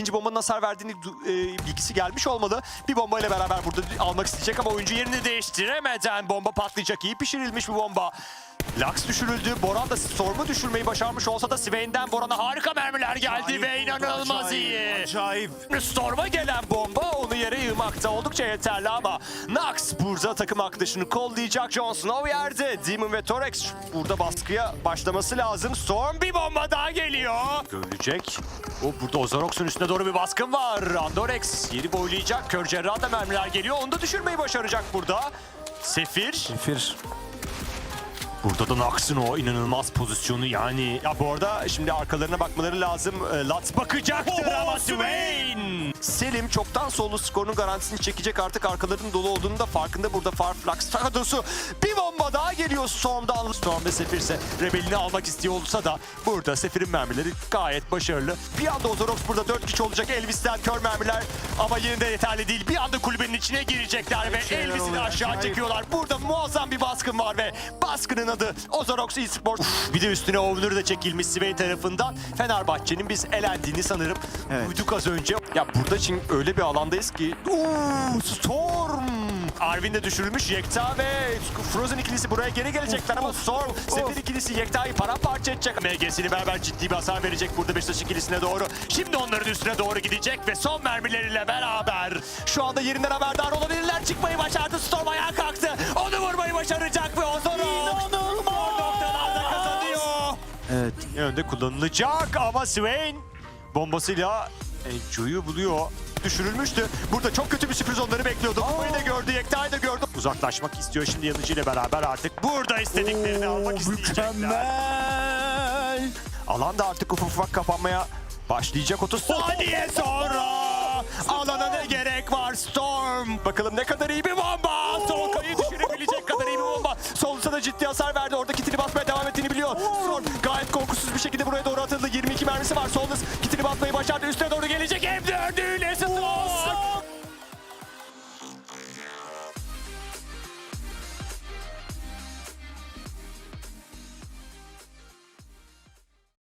ikinci bombanın hasar verdiğini e, bilgisi gelmiş olmalı. Bir bombayla beraber burada almak isteyecek ama oyuncu yerini değiştiremeden bomba patlayacak. İyi pişirilmiş bir bomba. Lux düşürüldü. Boran da Storm'u düşürmeyi başarmış olsa da Swain'den Boran'a harika mermiler geldi ve inanılmaz iyi. Acayip. Storm'a gelen bomba onu yere yığmakta oldukça yeterli ama Nox burada takım arkadaşını kollayacak. Jon Snow yerde. Demon ve Torex burada baskıya başlaması lazım. Storm bir bomba daha geliyor. Görecek. O burada Ozorox'un üstüne doğru bir baskın var. Andorex yeri boylayacak. Kör cerrah da mermiler geliyor. Onu da düşürmeyi başaracak burada. Sefir. Sefir. Burada da Nox'ın o inanılmaz pozisyonu yani. Ya bu arada şimdi arkalarına bakmaları lazım. E, Lat bakacaktır ama Swain! Selim çoktan solo skorunun garantisini çekecek artık arkalarının dolu olduğunu da farkında burada Farflax Tadosu. Bir bomba daha geliyor Storm'dan. Storm ve Sefir ise Rebel'ini almak istiyor olsa da burada Sefir'in mermileri gayet başarılı. Bir anda Ozorox burada 4 kişi olacak. Elvis'ten kör mermiler ama yine de yeterli değil. Bir anda kulübenin içine girecekler ve Elvis'i de aşağı çekiyorlar. Burada muazzam bir baskın var ve baskının adı Ozorox Esports. Bir de üstüne Owner da çekilmiş Swain tarafından. Fenerbahçe'nin biz elendiğini sanırım Evet. duyduk az önce. Ya burada için öyle bir alandayız ki Uuu, Storm! Arvin de düşürülmüş. Yekta ve Frozen ikilisi buraya geri gelecekler ama Storm, Sefir ikilisi Yekta'yı paramparça edecek. MG'sini beraber ciddi bir hasar verecek burada Beşiktaş ikilisine doğru. Şimdi onların üstüne doğru gidecek ve son mermileriyle beraber şu anda yerinden haberdar olabilirler. Çıkmayı başardı. Storm ayağa kalktı. Onu vurmayı başaracak ve Ozoro İnanılmaz! noktalarda kazanıyor. Evet. Yönde kullanılacak ama Swain bombasıyla Enjoy'u buluyor. Düşürülmüştü. Burada çok kötü bir sürpriz onları bekliyordu. Kumayı da gördü, Yekta'yı da gördü. Uzaklaşmak istiyor şimdi yanıcıyla beraber artık. Burada istediklerini almak isteyecekler. Mükemmel. Alan da artık ufak ufak kapanmaya başlayacak 30 saniye sonra. Alana ne gerek var Storm? Bakalım ne kadar iyi bir bomba. Solkay'ı düşürebilecek kadar iyi bir bomba. Solsa da ciddi hasar verdi. Orada kitini basmaya devam ettiğini biliyor. Storm gayet korkusuz bir şekilde buraya doğru atıldı. 22 mermisi var. Solus kitini basmayı başardı. Üstüne doğru gelecek. M4'üyle Storm.